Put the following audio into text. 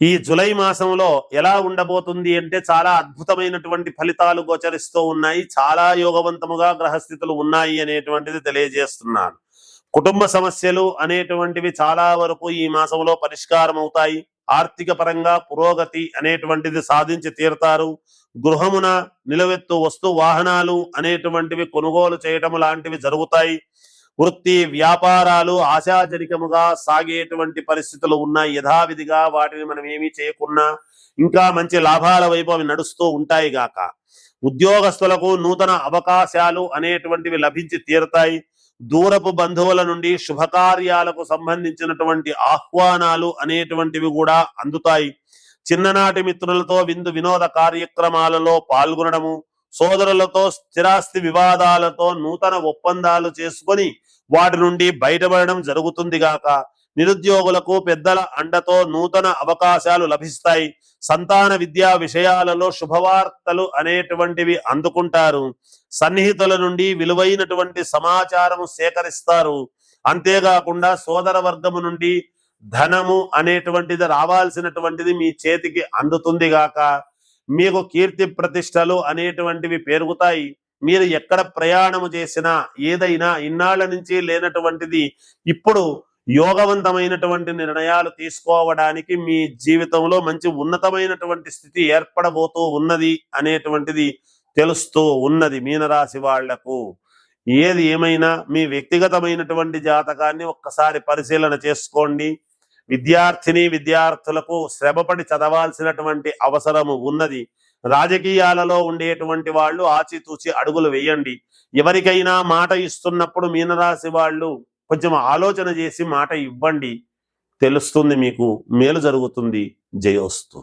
ఈ జులై మాసంలో ఎలా ఉండబోతుంది అంటే చాలా అద్భుతమైనటువంటి ఫలితాలు గోచరిస్తూ ఉన్నాయి. చాలా యోగవంతముగా గ్రహస్థితులు ఉన్నాయి అనేటువంటిది తెలియజేస్తున్నాను. కుటుంబ సమస్యలు అనేటువంటివి చాలా వరకు ఈ మాసంలో పరిష్కారం అవుతాయి ఆర్థిక పరంగా పురోగతి అనేటువంటిది సాధించి తీరుతారు. గృహమున నిలవెత్తు వస్తు వాహనాలు అనేటువంటివి కొనుగోలు చేయటం లాంటివి జరుగుతాయి. వృత్తి వ్యాపారాలు ఆశాజనికముగా సాగేటువంటి పరిస్థితులు ఉన్నాయి యథావిధిగా వాటిని మనం ఏమీ చేయకున్నా ఇంకా మంచి లాభాల వైపు అవి నడుస్తూ ఉంటాయి గాక. ఉద్యోగస్తులకు నూతన అవకాశాలు అనేటువంటివి లభించి తీరుతాయి. దూరపు బంధువుల నుండి శుభకార్యాలకు సంబంధించినటువంటి ఆహ్వానాలు అనేటువంటివి కూడా అందుతాయి. చిన్ననాటి మిత్రులతో విందు వినోద కార్యక్రమాలలో పాల్గొనడము సోదరులతో స్థిరాస్తి వివాదాలతో నూతన ఒప్పందాలు చేసుకొని వాటి నుండి బయటపడడం జరుగుతుంది గాక. నిరుద్యోగులకు పెద్దల అండతో నూతన అవకాశాలు లభిస్తాయి. సంతాన విద్యా విషయాలలో శుభవార్తలు అనేటువంటివి అందుకుంటారు. సన్నిహితుల నుండి విలువైనటువంటి సమాచారము సేకరిస్తారు. అంతేకాకుండా సోదర వర్గము నుండి ధనము అనేటువంటిది రావాల్సినటువంటిది మీ చేతికి అందుతుంది గాక. మీకు కీర్తి ప్రతిష్టలు అనేటువంటివి పెరుగుతాయి. మీరు ఎక్కడ ప్రయాణము చేసినా ఏదైనా ఇన్నాళ్ళ నుంచి లేనటువంటిది ఇప్పుడు యోగవంతమైనటువంటి నిర్ణయాలు తీసుకోవడానికి మీ జీవితంలో మంచి ఉన్నతమైనటువంటి స్థితి ఏర్పడబోతూ ఉన్నది అనేటువంటిది తెలుస్తూ ఉన్నది మీనరాశి వాళ్ళకు. ఏది ఏమైనా మీ వ్యక్తిగతమైనటువంటి జాతకాన్ని ఒక్కసారి పరిశీలన చేసుకోండి. విద్యార్థిని విద్యార్థులకు శ్రమపడి చదవాల్సినటువంటి అవసరము ఉన్నది. రాజకీయాలలో ఉండేటువంటి వాళ్ళు ఆచితూచి అడుగులు వేయండి. ఎవరికైనా మాట ఇస్తున్నప్పుడు మీనరాశి వాళ్ళు కొంచెం ఆలోచన చేసి మాట ఇవ్వండి. తెలుస్తుంది మీకు మేలు జరుగుతుంది. జయోస్తు.